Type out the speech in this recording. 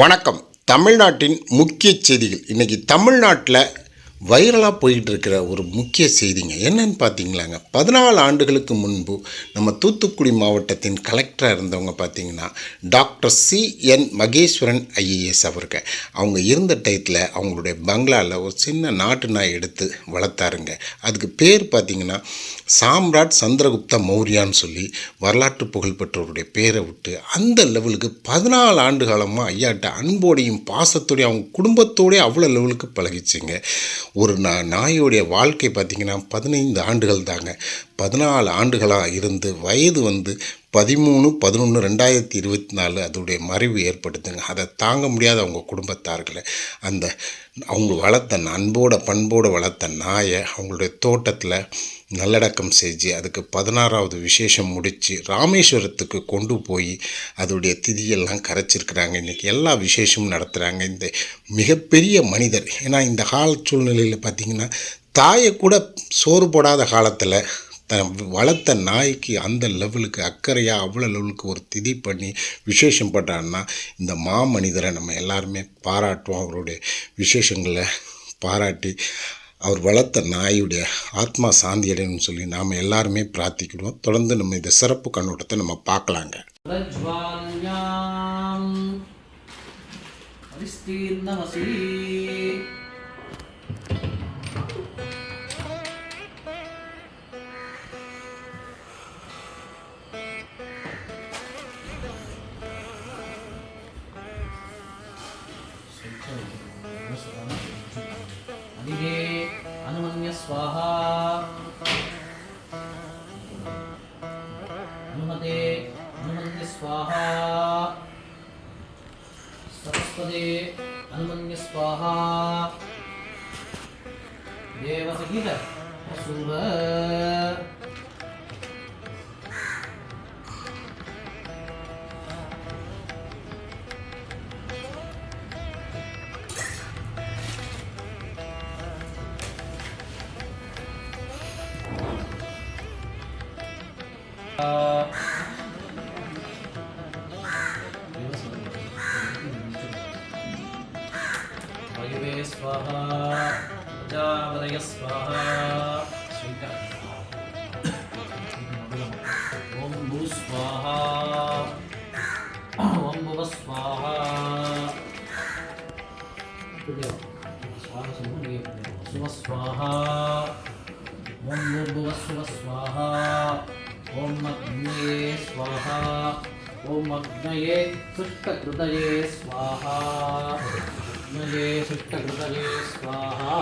வணக்கம். தமிழ்நாட்டின் முக்கிய செய்திகள். இன்றைக்கி தமிழ்நாட்டில் வைரலாக போயிட்டு இருக்கிற ஒரு முக்கிய செய்திங்க. என்னன்னு பார்த்தீங்களாங்க பதினாலு ஆண்டுகளுக்கு முன்பு நம்ம தூத்துக்குடி மாவட்டத்தின் கலெக்டராக இருந்தவங்க பார்த்தீங்கன்னா doctor C N Maheswaran IAS அவர்கள் அவங்க இருந்த டயத்தில் அவங்களுடைய பங்களாவில் ஒரு சின்ன நாட்டு நாய் எடுத்து வளர்த்தாருங்க. அதுக்கு பேர் பார்த்தீங்கன்னா சாம்ராட் சந்திரகுப்த மௌரியான்னு சொல்லி வரலாற்று புகழ்பெற்றவருடைய பேரை விட்டு அந்த லெவலுக்கு பதினாலு ஆண்டு காலமாக ஐயாட்ட அன்போடையும் பாசத்தோடையும் அவங்க குடும்பத்தோடய அவ்வளோ லெவலுக்கு பழகிச்சுங்க. ஒரு நா நாயோடைய வாழ்க்கை பார்த்திங்கன்னா பதினைந்து ஆண்டுகள் தாங்க. பதினாலு ஆண்டுகளாக இருந்து வயது வந்து பதிமூணு பதினொன்று ரெண்டாயிரத்தி இருபத்தி நாலு அதோடைய மறைவு ஏற்படுத்துங்க. அதை தாங்க முடியாத அவங்க குடும்பத்தார்களை அந்த அவங்க வளர்த்த அன்போட பண்போடு வளர்த்த நாயை அவங்களுடைய தோட்டத்தில் நல்லடக்கம் செஞ்சு அதுக்கு பதினாறாவது விசேஷம் முடித்து ராமேஸ்வரத்துக்கு கொண்டு போய் அதோடைய திதியெல்லாம் கரைச்சிருக்கிறாங்க. இன்றைக்கி எல்லா விசேஷமும் நடத்துகிறாங்க இந்த மிகப்பெரிய மனிதர் ஏன்னா இந்த கால சூழ்நிலையில் பார்த்திங்கன்னா தாயை கூட சோறு போடாத காலத்தில் தன் வளர்த்த நாய்க்கு அந்த லெவலுக்கு அக்கறையாக அவ்வளோ லெவலுக்கு ஒரு திதி பண்ணி விசேஷம் பண்ணுறான்னா இந்த மாமனிதரை நம்ம எல்லாருமே பாராட்டுவோம். அவருடைய விசேஷங்களை பாராட்டி அவர் வளர்த்த நாயுடைய ஆத்மா சாந்தி அடையணும்னு சொல்லி நாம் எல்லாருமே பிரார்த்திக்கிடுவோம் தொடர்ந்து நம்ம இந்த சிறப்பு கண்ணோட்டத்தை நம்ம பார்க்கலாங்க. விஸ்தீர்ணமசி ಹರಿಹೇ ಹನುಮನ್ಯ ಸ್ವಾಹ ಹನುಮತೆ ಹನುಮನ್ಯ ಸ್ವಾಹ ಸರಸ್ವತೆ ಹನುಮನ್ಯ ಸ್ವಾಹ ದೇವಸಹಿತ ವಸುವ स्वाहा प्रजापतय स्वाहा ॐ भू स्वाहा ॐ भुव स्वाहा शुभ स्वाहा ॐ भूर्भुव शुभ स्वाहा ॐ अग्नये स्वाहा। ॐ अग्नये सुष्टकृतये स्वाहा। अग्नये सुष्टकृतये स्वाहा।